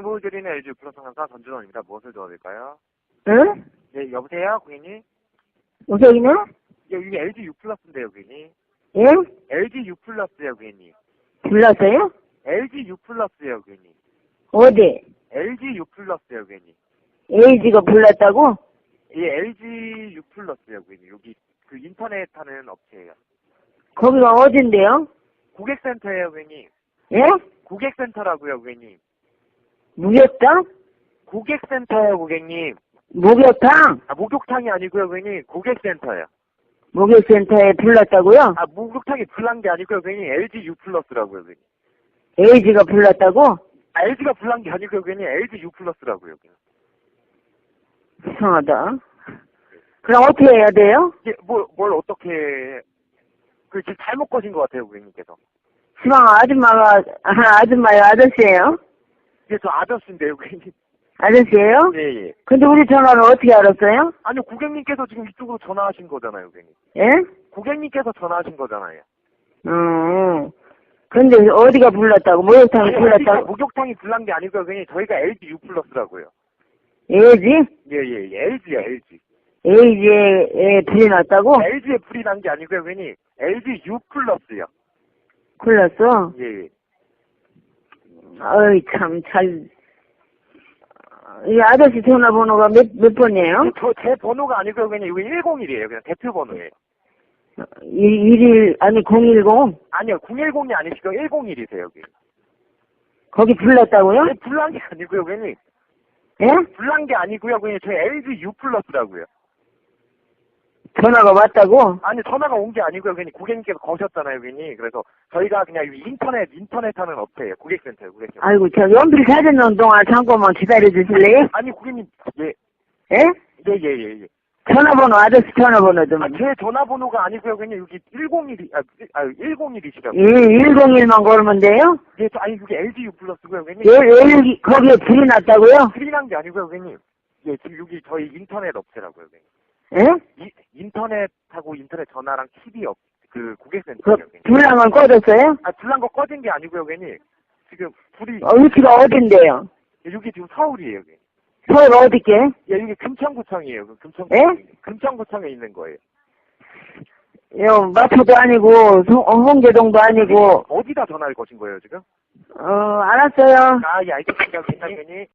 행복드리는 LG 플러스 상사 전준원입니다. 무엇을 도와드릴까요? 응? 네, 여보세요, 고객님? 여기는? 예, 여기 LG U 플러스인데요, 고객님. 예? LG U 플러스요, 고객님. 불렀어요? LG U 플러스요, 고객님. 어디? LG U 플러스요, 고객님. LG가 불렀다고? 예, LG U 플러스요, 고객님. 여기 그 인터넷 하는 업체예요. 거기가 어딘데요? 고객센터예요, 고객님. 예? 고객센터라고요, 고객님. 무역탕? 고객센터예요, 고객님. 목욕탕? 아, 목욕탕이 아니고요, 고객님. 고객센터예요. 목욕센터에 불렀다고요? 아, 목욕탕이 불난 게 아니고요, 고객님. LG U 플러스라고요, 고객님. LG가 불렀다고? 아, LG가 불난 게 아니고요, 고객님. LG U 플러스라고요, 고객님. 이상하다. 그럼 어떻게 해야 돼요? 이게 뭘, 뭘 어떻게, 그, 지금 잘못 거신 것 같아요, 고객님께서. 시방 아줌마가, 아, 아줌마요, 아저씨예요 이게 저 아저씨인데요, 고객님. 아저씨예요 예, 예. 근데 우리 전화를 어떻게 알았어요? 아니요, 고객님께서 지금 이쪽으로 전화하신 거잖아요, 고객님. 예? 고객님께서 전화하신 거잖아요. 음. 근데 어디가 불렀다고? 목욕탕이 아니, 불렀다고? 목욕탕이 불난 게 아니고요, 고객님. 저희가 LG U 플러스라고요. LG? 예, 예, 예. LG요, LG. LG에 불이 났다고? LG에 불이 난 게 아니고요, 고객님. LG U 플러스요. 불렀어? 예, 예. 어이, 참, 잘. 이 아저씨 전화번호가 몇, 몇 번이에요? 저, 제 번호가 아니고요, 고객님. 이거 101이에요. 그냥 대표 번호예요. 일, 일일, 아니, 010? 아니요, 010이 아니시고 101이세요, 여기. 거기 불렀다고요? 네, 불난 게 아니고요, 고객님. 예? 불난 게 아니고요, 고객님. 저희 LG U 플러스라고요. 전화가 왔다고? 아니, 전화가 온 게 아니고요, 고객님. 고객님께서 거셨잖아요, 고객님. 그래서 저희가 그냥 이 인터넷, 인터넷 하는 업체예요. 고객센터예요, 고객센터. 아이고, 저 연필 찾는 동안 잠깐만 기다려 주실래요? 아니, 고객님, 예, 예? 예, 예, 예. 예. 전화번호, 아저씨 전화번호 좀. 아, 제 전화번호가 아니고요, 고객님. 여기 101이, 아, 아 101이시라고. 예, 101만 걸면 돼요? 예, 저, 아니, 그게 LG U 플러스고요, 고객님. 예, 예, 거기에 불이 났다고요? 틀이 난 게 아니고요, 고객님. 예, 지금 여기 저희 인터넷 업체라고요, 고객님. 예? 이, 인터넷하고 인터넷 전화랑 TV 업, 그 그, 고객센터요, 고객님. 불난 건 꺼졌어요? 아, 불난 거 꺼진 게 아니고요, 고객님. 지금 불이, 어, 위치가 어딘데요? 여기 지금 서울이에요, 여기. 서울 어디게? 예, 여기 금천구청이에요, 그 금천구청. 예? 금천구청에 있는 거예요. 요, 마포도 아니고, 송- 어, 홍계동도 아니고, 어디다 전화를 거신 거예요, 지금? 어, 알았어요. 아, 예, 알겠습니다, 고객님.